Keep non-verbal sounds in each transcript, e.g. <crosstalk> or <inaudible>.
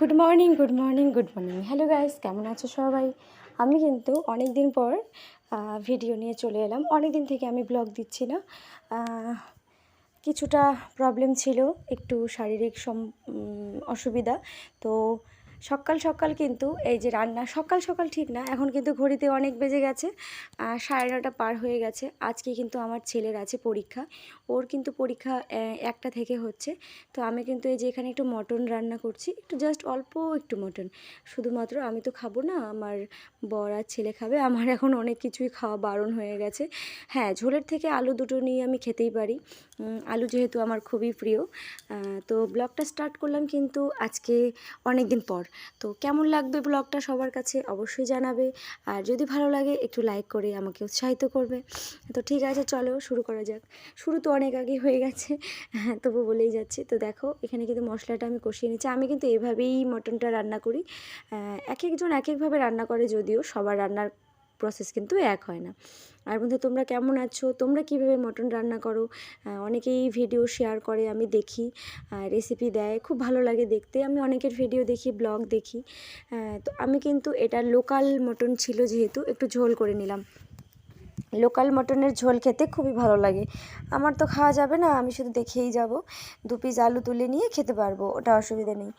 Good morning good morning good morning hello guys কেমন আছো সবাই? আমি কিন্তু অনেক দিন পর ভিডিও নিয়ে চলে এলাম। অনেক দিন থেকে আমি ব্লগ দিচ্ছি না। কিছুটা প্রবলেম ছিল, একটু শারীরিক সম অসুবিধা। তো সকাল সকাল কিন্তু এই যে রান্না, সকাল সকাল ঠিক না, এখন কিন্তু ঘড়িতে অনেক বেজে গেছে সাড়ে নটা পার হয়ে গেছে। আজকে কিন্তু আমার ছেলের আছে পরীক্ষা, ওর কিন্তু পরীক্ষা একটা থেকে হচ্ছে। তো আমি কিন্তু এই যে এখানে একটু মটন রান্না করছি, একটু জাস্ট অল্প একটু মটন। শুধুমাত্র আমি তো খাব না, আমার বর আর ছেলে খাবে, আমার এখন অনেক কিছুই খাওয়া বারণ হয়ে গেছে। হ্যাঁ ঝোলের থেকে আলু দুটো নিয়ে আমি খেতেই পারি। আলু যেহেতু আমার খুবই প্রিয় তো ব্লগটা স্টার্ট করলাম কিন্তু আজকে অনেক দিন পর। তো কেমন লাগবে ব্লগটা সবার কাছে অবশ্যই জানাবে। আর যদি ভালো লাগে, একটু লাইক করে আমাকে উৎসাহিত করবে। তো ঠিক আছে, চলো শুরু করা যাক। শুরু তো অনেক আগে হয়ে গেছে হ্যাঁ <laughs> তবু বলেই যাচ্ছি। তো দেখো, এখানে কিন্তু মশলাটা আমি কষিয়ে নিচ্ছি। আমি কিন্তু এভাবেই মটনটা রান্না করি। এক একজন এক একভাবে রান্না করে, যদিও সবার রান্নার প্রসেস কিন্তু এক হয় না। আর বন্ধু, তোমরা কেমন আছো? তোমরা কীভাবে মটন রান্না করো? অনেকেই ভিডিও শেয়ার করে, আমি দেখি রেসিপি দেয়। খুব ভালো লাগে দেখতে। আমি অনেকের ভিডিও দেখি ব্লগ দেখি। তো আমি কিন্তু এটা লোকাল মটন ছিল যেহেতু, একটু ঝোল করে নিলাম। লোকাল মটনের ঝোল খেতে খুবই ভালো লাগে। আমার তো খাওয়া যাবে না, আমি শুধু দেখেই যাব। দু পিস আলু তুলে নিয়ে খেতে পারব, ওটা অসুবিধা নেই।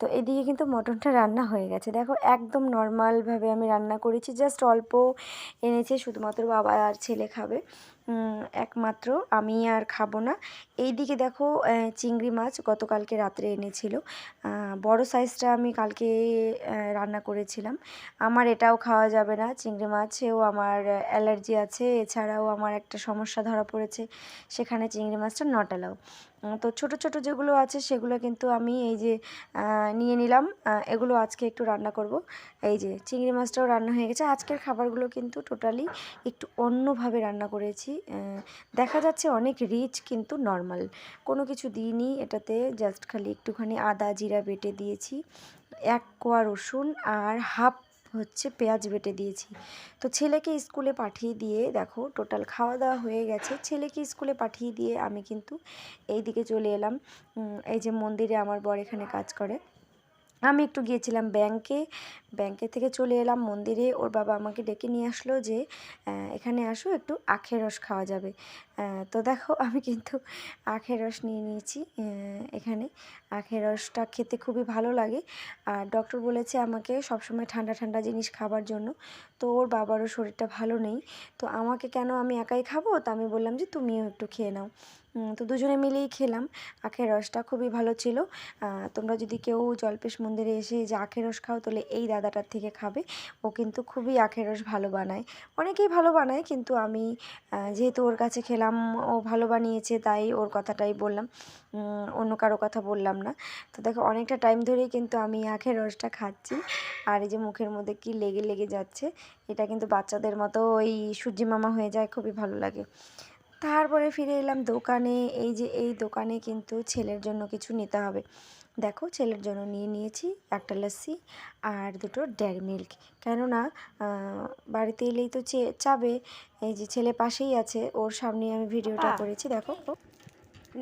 তো এদিকে কিন্তু মটনটা রান্না হয়ে গেছে। দেখো, একদম নর্মালভাবে আমি রান্না করেছি, জাস্ট অল্প এনেছে, শুধুমাত্র বাবা আর ছেলে খাবে। একমাত্র, আমি আর খাব না। এইদিকে দেখো চিংড়ি মাছ গতকালকে রাত্রে এনেছিল। বড় সাইজটা আমি কালকে রান্না করেছিলাম। আমার এটাও খাওয়া যাবে না, চিংড়ি মাছেও আমার অ্যালার্জি আছে, এছাড়াও আমার একটা সমস্যা ধরা পড়েছে, সেখানে চিংড়ি মাছটা নট অ্যালাউ তো ছোট ছোট যেগুলো আছে সেগুলো কিন্তু আমি এই যে নিয়ে নিলাম এগুলো আজকে একটু রান্না করব। এই যে চিংড়ি মাছটাও রান্না হয়ে গেছে, আজকের খাবারগুলো কিন্তু টোটালি একটু অন্যভাবে রান্না করেছি দেখা যাচ্ছে অনেক রিচ কিন্তু নর্মাল কোনো কিছু দিইনি, এটাতে জাস্ট খালি একটুখানি আদা, জিরা বেটে দিয়েছি, এক কোয়া রসুন আর হাফ হচ্ছে পেঁয়াজ বেটে দিয়েছি। তো ছেলেকে স্কুলে পাঠিয়ে দিয়ে দেখো টোটাল খাওয়া দাওয়া হয়ে গেছে। ছেলেকে স্কুলে পাঠিয়ে দিয়ে আমি কিন্তু এই দিকে চলে এলাম। এই যে মন্দিরে আমার বর এখানে কাজ করে। আমি একটু গিয়েছিলাম ব্যাংকে ব্যাংকে থেকে চলে এলাম মন্দিরে। ওর বাবা আমাকে ডেকে নিয়ে আসলো যে এখানে আসো, একটু আখের রস খাওয়া যাবে। তো দেখো, <laughs> আমি কিন্তু আখের রস নিয়ে নিয়েছি এখানে। আখের রসটা খেতে খুবই ভালো লাগে। আর ডক্টর বলেছে আমাকে সবসময় ঠান্ডা ঠান্ডা জিনিস খাবার জন্য। তো ওর বাবারও শরীরটা ভালো নেই। তো আমাকে কেন আমি একাই খাব? তো আমি বললাম যে, তুমিও একটু খেয়ে নাও। তো দুজনে মিলেই খেলাম। আখের রসটা খুবই ভালো ছিল। তোমরা যদি কেউ জলপেশ মন্দিরে এসে যে আখের রস খাও, তাহলে এই দাদাটার থেকে খাবে। ও কিন্তু খুবই আখের রস ভালো বানায়। অনেকেই ভালো বানায়, কিন্তু আমি যেহেতু ওর কাছে খেলাম, ও ভালো বানিয়েছে, তাই ওর কথাটাই বললাম। অন্য কারও কথা বললাম না। তো দেখো, অনেকটা টাইম ধরেই কিন্তু আমি আখের রসটা খাচ্ছি। আর এই যে মুখের মধ্যে কি লেগে লেগে যাচ্ছে, এটা কিন্তু বাচ্চাদের মতো ওই সূর্যি মামা হয়ে যায়, খুবই ভালো লাগে। তারপরে ফিরে এলাম দোকানে। এই যে এই দোকানে কিন্তু ছেলের জন্য কিছু নিতে হবে। দেখো ছেলের জন্য নিয়ে নিয়েছি একটা লস্যি আর দুটো ডেয়ারি মিল্ক। কেননা বাড়িতে এলেই তো চাবে। এই যে ছেলে পাশেই আছে ওর সামনে আমি ভিডিওটা করেছি দেখো।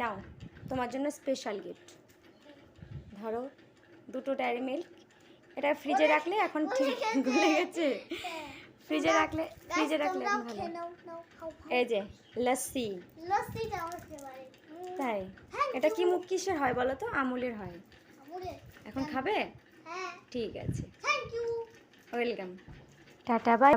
নাও তোমার জন্য স্পেশাল গিফট ধরো দুটো ডেয়ারি মিল্ক। এটা ফ্রিজে রাখলে এখন ঠিক গলে গেছে। ফ্রিজে রাখলে ফ্রিজে রাখলে এই যে লস্যি। তাই? এটা কি মুখ কিসের হয় বলো তো? আমুলের হয়। এখন খাবে? ঠিক আছে। Welcome tata bye